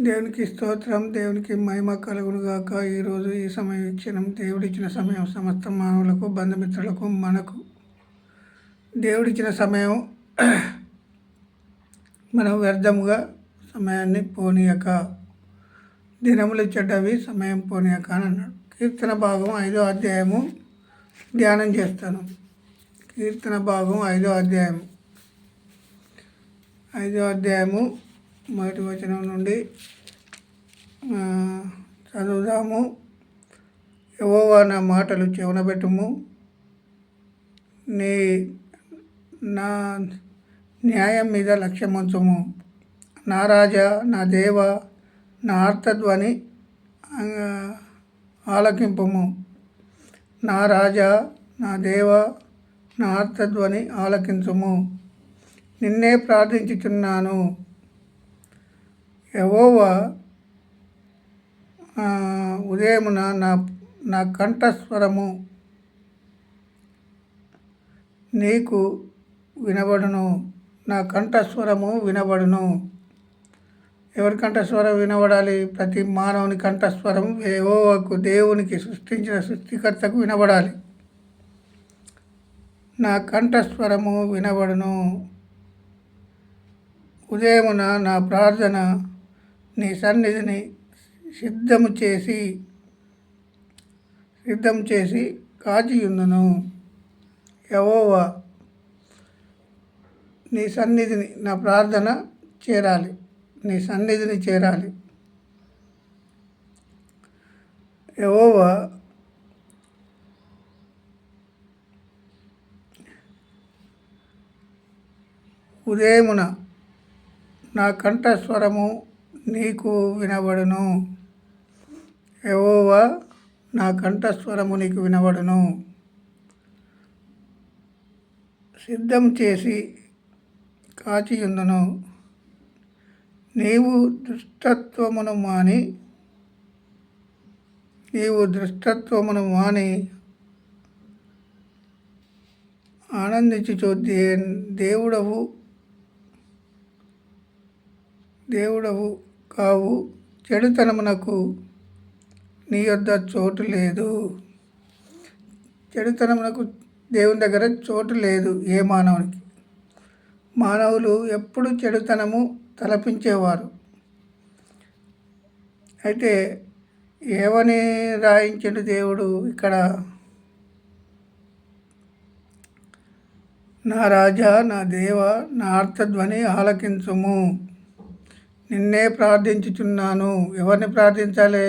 దేవునికి స్తోత్రం దేవునికి మహిమ కలుగునుగాక ఈరోజు ఈ సమయం ఇచ్చిన దేవుడిచ్చిన సమయం సమస్త మానవులకు బంధుమిత్రులకు మనకు. దేవుడిచ్చిన సమయం మనం వ్యర్థముగా సమయాన్ని పోనీయక. దినములు చెడ్డవి సమయం పోనీయక అని అన్నాడు. కీర్తన భాగం ఐదో అధ్యాయము ధ్యానం చేస్తాను. కీర్తన భాగం ఐదో అధ్యాయం ఐదో అధ్యాయము మొదటి వచనం నుండి చదువుదాము. ఎవోవా నా మాటలు చెవునబెట్టుము. నీ నా న్యాయం మీద లక్ష్యముంచుము. నా రాజా నా దేవ నా ఆర్తధ్వని ఆలకింపము ఆలకింపుము. నా రాజా నా దేవ నా ఆర్తధ్వని ఆలకించుము. నిన్నే ప్రార్థించుచున్నాను. ఎవోవా ఉదయమున నా నా కంఠస్వరము నీకు వినబడును. నా కంఠస్వరము వినబడును. ఎవరి కంఠస్వరం వినబడాలి? ప్రతి మానవుని కంఠస్వరం యెహోవాకు దేవునికి సృష్టించిన సృష్టికర్తకు వినబడాలి. నా కంఠస్వరము వినబడును. ఉదయమున నా ప్రార్థన నీ సన్నిధిని సిద్ధము చేసి సిద్ధం చేసి కాచియుందును. యవోవా నీ సన్నిధిని నా ప్రార్థన చేరాలి. నీ సన్నిధిని చేరాలి. యవోవా ఉదయమున నా కంఠస్వరము నీకు వినబడును. ఎవోవా నా కంఠస్వరము నీకు వినబడును. సిద్ధం చేసి కాచియుందును. నీవు దుష్టత్వమును మాని నీవు దృష్టత్వమును మాని ఆనందించుచు దే దేవుడవు దేవుడవు. కావు చెడుతనమునకు నీ యొద్ద చోటు లేదు. చెడుతనమునకు దేవుని దగ్గర చోటు లేదు ఏ మానవునికి. మానవులు ఎప్పుడు చెడుతనము తలపించేవారు. అయితే ఏమని రాయించడు దేవుడు ఇక్కడ? నా రాజా నా దేవ నా అర్థధ్వని ఆలకించుము. నిన్నే ప్రార్థించుచున్నాను. ఎవరిని ప్రార్థించాలి?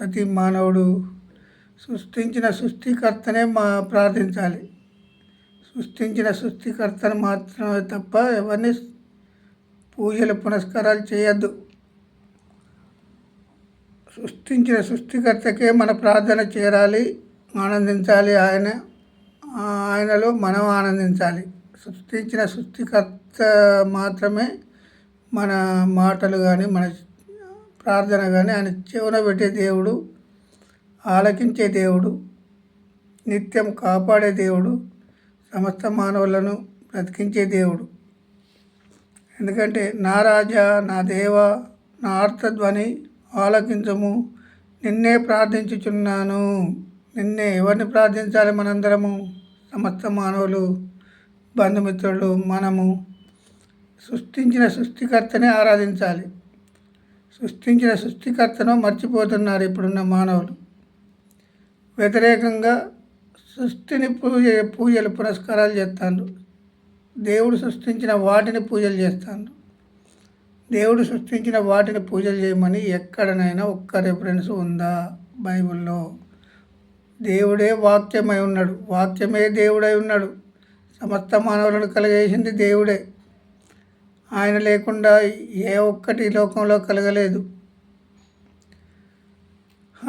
ప్రతి మానవుడు సృష్టించిన సృష్టికర్తనే మా ప్రార్థించాలి. సృష్టించిన సృష్టికర్తను మాత్రమే తప్ప ఎవరిని పూజలు పునస్కారాలు చేయొద్దు. సృష్టించిన సృష్టికర్తకే మన ప్రార్థన చేరాలి ఆనందించాలి ఆయన ఆయనలో మనం ఆనందించాలి. సృష్టించిన సృష్టికర్త మాత్రమే మన మాటలు కానీ మన ప్రార్థన కానీ ఆయన చెవున పెట్టే దేవుడు ఆలకించే దేవుడు నిత్యం కాపాడే దేవుడు సమస్త మానవులను బ్రతికించే దేవుడు. ఎందుకంటే నా రాజా నా దేవ నా ఆర్తధ్వని ఆలకించము. నిన్నే ప్రార్థించుచున్నాను. నిన్నే ఎవరిని ప్రార్థించాలి మనందరము? సమస్త మానవులు బంధుమిత్రులు మనము. సృష్టించిన సృష్టికర్తనే ఆరాధించాలి. సృష్టించిన సృష్టికర్తను మర్చిపోతున్నారు ఇప్పుడున్న మానవులు. వ్యతిరేకంగా సృష్టిని పూజ పూజలు పురస్కారాలు చేస్తాను దేవుడు సృష్టించిన వాటిని పూజలు చేస్తాను దేవుడు సృష్టించిన వాటిని పూజలు చేయమని ఎక్కడనైనా ఒక్క రెఫరెన్స్ ఉందా బైబిల్లో? దేవుడే వాక్యమై ఉన్నాడు. వాక్యమే దేవుడై ఉన్నాడు. సమస్త మానవులను కలిగేసింది దేవుడే. ఆయన లేకుండా ఏ ఒక్కటి లోకంలో కలగలేదు.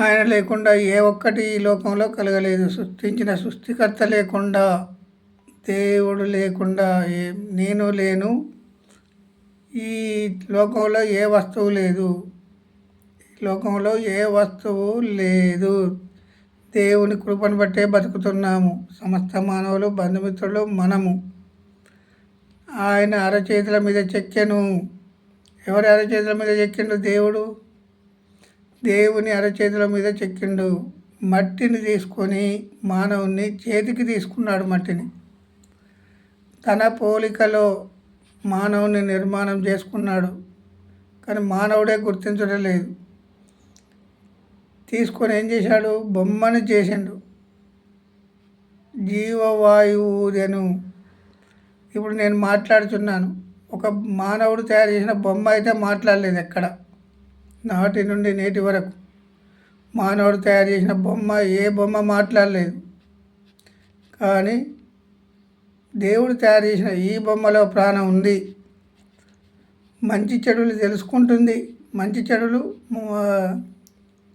ఆయన లేకుండా ఏ ఒక్కటి ఈ లోకంలో కలగలేదు. సృష్టించిన సృష్టికర్త లేకుండా దేవుడు లేకుండా ఏ నేను లేను. ఈ లోకంలో ఏ వస్తువు లేదు. ఈ లోకంలో ఏ వస్తువు లేదు. దేవుని కృపను బట్టే బతుకుతున్నాము. సమస్త మానవులు బంధుమిత్రులు మనము. ఆయన అరచేతుల మీద చెక్కెను. ఎవరి అరచేతుల మీద చెక్కిండు? దేవుడు. దేవుని అరచేతుల మీద చెక్కిండు. మట్టిని తీసుకొని మానవుని చేతికి తీసుకున్నాడు మట్టిని. తన పోలికలో మానవుని నిర్మాణం చేసుకున్నాడు. కానీ మానవుడే గుర్తించడం లేదు. తీసుకొని ఏం చేశాడు? బొమ్మను చేసిండు. జీవవాయువుదెను ఇప్పుడు నేను మాట్లాడుతున్నాను ఒక మానవుడు తయారు చేసిన బొమ్మ అయితే మాట్లాడలేదు ఎక్కడ? నాటి నుండి నేటి వరకు. మానవుడు తయారు చేసిన బొమ్మ ఏ బొమ్మ మాట్లాడలేదు. కానీ దేవుడు తయారు చేసిన ఈ బొమ్మలో ప్రాణం ఉంది. మంచి చెడులు తెలుసుకుంటుంది. మంచి చెడులు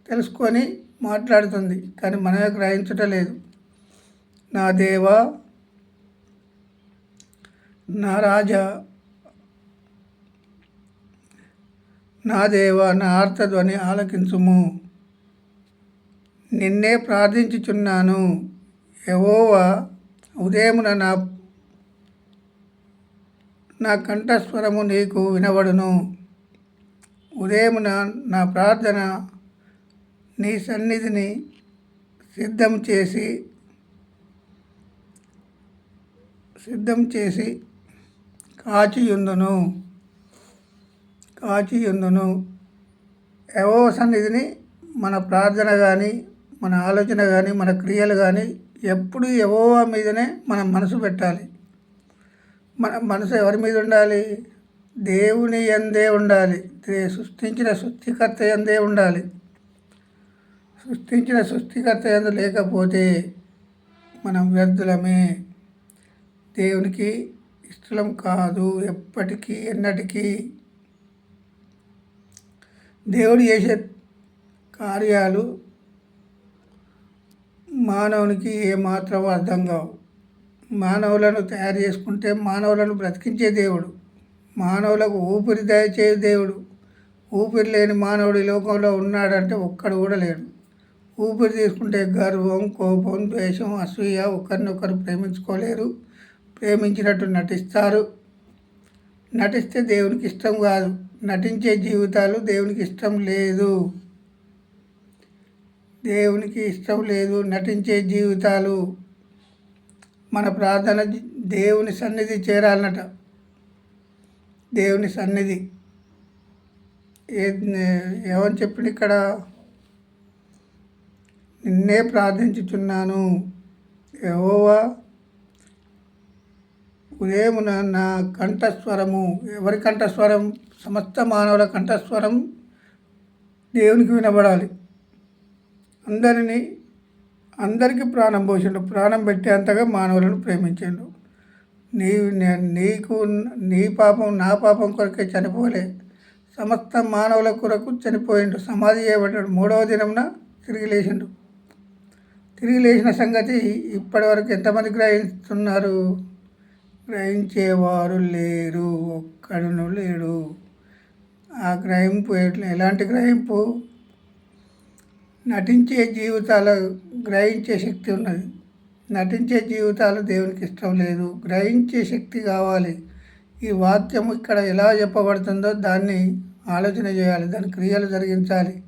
తెలుసుకొని మాట్లాడుతుంది. కానీ మనమే గ్రహించటం లేదు. నా దేవా నా రాజా నా దేవ నా ఆర్తధ్వని ఆలకించుము. నిన్నే ప్రార్థించుచున్నాను. ఎవోవా ఉదయమున నా నా కంఠస్వరము నీకు వినబడును. ఉదయమున నా ప్రార్థన నీ సన్నిధిని సిద్ధం చేసి సిద్ధం చేసి కాచియుందును. కాచియుందును. ఎవో సన్నిధిని మన ప్రార్థన కానీ మన ఆలోచన కానీ మన క్రియలు కానీ ఎప్పుడు ఎవో మీదనే మనం మనసు పెట్టాలి. మన మనసు ఎవరి మీద ఉండాలి? దేవుని ఎందే ఉండాలి. సృష్టించిన సృష్టికర్త ఎందే ఉండాలి. సృష్టించిన సృష్టికర్త ఎందు లేకపోతే మనం వ్యర్థులమే. దేవునికి ఇష్టం కాదు ఎప్పటికీ ఎన్నటికీ. దేవుడు చేసే కార్యాలు మానవునికి ఏమాత్రం అర్థం కావు. మానవులను తయారు చేసుకుంటే మానవులను బ్రతికించే దేవుడు. మానవులకు ఊపిరి దయచే దేవుడు. ఊపిరి లేని మానవుడు ఈ లోకంలో ఉన్నాడంటే ఒక్కడు కూడా లేడు. ఊపిరి తీసుకుంటే గర్వం కోపం ద్వేషం అసూయ ఒకరినొకరు ప్రేమించుకోలేరు. ప్రేమించినట్టు నటిస్తారు. నటిస్తే దేవునికి ఇష్టం కాదు. నటించే జీవితాలు దేవునికి ఇష్టం లేదు. దేవునికి ఇష్టం లేదు. నటించే జీవితాలు మన ప్రార్థన దేవుని సన్నిధి చేరాలన్నట. దేవుని సన్నిధి. ఏ ఏమని చెప్పింది ఇక్కడ? నిన్నే ప్రార్థించుచున్నాను. ఎవోవా ఉదయమున నా కంఠస్వరము ఎవరి కంఠస్వరం? సమస్త మానవుల కంఠస్వరం దేవునికి వినబడాలి. అందరినీ అందరికీ ప్రాణం పోసిండు. ప్రాణం పెట్టేంతగా మానవులను ప్రేమించాడు. నీ నీకు నీ పాపం నా పాపం కొరకే చనిపోలే. సమస్త మానవుల కొరకు చనిపోయిండు. సమాధి చేయబడ్డాడు. మూడవ దినమున తిరిగి లేచిండు. తిరిగి లేచిన సంగతి ఇప్పటివరకు ఎంతమంది గ్రహిస్తున్నారు? గ్రహించేవారు లేరు ఒక్కడును లేడు. ఆ గ్రహింపు ఎలాంటి గ్రహింపు? నటించే జీవితాల గ్రహించే శక్తి ఉన్నది. నటించే జీవితాలు దేవునికి ఇష్టం లేదు. గ్రహించే శక్తి కావాలి. ఈ వాక్యం ఇక్కడ ఎలా చెప్పబడుతుందో దాన్ని ఆలోచన చేయాలి. దాని క్రియలు జరిగించాలి.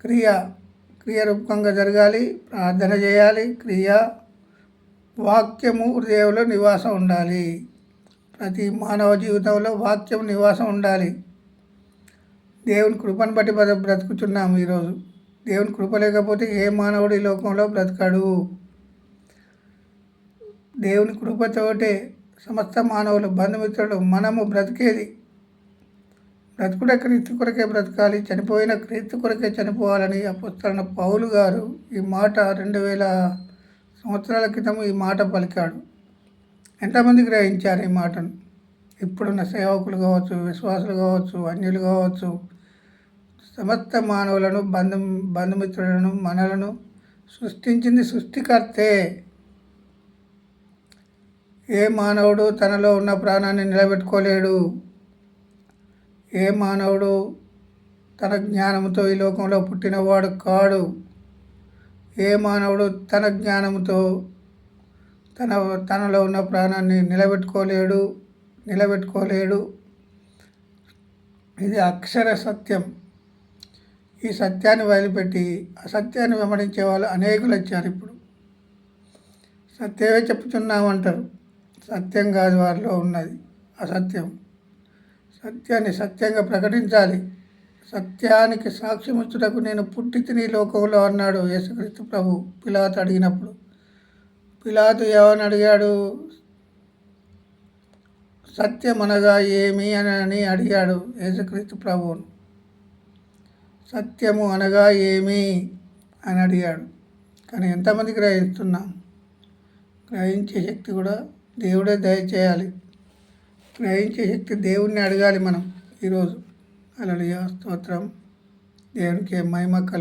క్రియ క్రియ రూపంగా జరగాలి. ప్రార్థన చేయాలి. క్రియ వాక్యము హృదయంలో నివాసం ఉండాలి. ప్రతి మానవ జీవితంలో వాక్యం నివాసం ఉండాలి. దేవుని కృపను బట్టి బ్రతుకుతున్నాము ఈరోజు. దేవుని కృప లేకపోతే ఏ మానవుడు ఈ లోకంలో బ్రతకడు? దేవుని కృపతోటే సమస్త మానవులు బంధుమిత్రులు మనము బ్రతికేది. బ్రతుకుట క్రీస్తు కొరకే బ్రతకాలి. చనిపోయిన క్రీస్తు కొరకే చనిపోవాలని అపుస్తలన పౌలు గారు ఈ మాట రెండు వేల సంవత్సరాల క్రితం ఈ మాట పలికాడు. ఎంతమంది గ్రహించారు ఈ మాటను? ఇప్పుడున్న సేవకులు కావచ్చు విశ్వాసులు కావచ్చు అన్యులు కావచ్చు సమస్త మానవులను బంధు బంధుమిత్రులను మనలను సృష్టించింది సృష్టికర్తే. ఏ మానవుడు తనలో ఉన్న ప్రాణాన్ని నిలబెట్టుకోలేడు? ఏ మానవుడు తన జ్ఞానంతో ఈ లోకంలో పుట్టినవాడు కాడు? ఏ మానవుడు తన జ్ఞానంతో తన తనలో ఉన్న ప్రాణాన్ని నిలబెట్టుకోలేడు నిలబెట్టుకోలేడు. ఇది అక్షర సత్యం. ఈ సత్యాన్ని వదిలిపెట్టి అసత్యాన్ని వెంబడించే వాళ్ళు అనేకులు వచ్చారు ఇప్పుడు. సత్యమే చెప్పుతున్నామంటారు సత్యం కాదు వారిలో ఉన్నది అసత్యం. సత్యాన్ని సత్యంగా ప్రకటించాలి. సత్యానికి సాక్ష్యం ఇచ్చుటకు నేను పుట్టి తిని లోకంలో అన్నాడు యేసుక్రీస్తు ప్రభు. పిలాతు అడిగినప్పుడు పిలాతు ఏమని అడిగాడు? సత్యం అనగా ఏమి అని అని అడిగాడు యేసుక్రీస్తు ప్రభువును. సత్యము అనగా ఏమి అని అడిగాడు. కానీ ఎంతమంది గ్రహిస్తున్నాం? గ్రహించే శక్తి కూడా దేవుడే దయచేయాలి. గ్రహించే శక్తి దేవుణ్ణి అడగాలి మనం ఈరోజు. అలలియా స్తోత్రం దేవునికి మహిమ కలుగు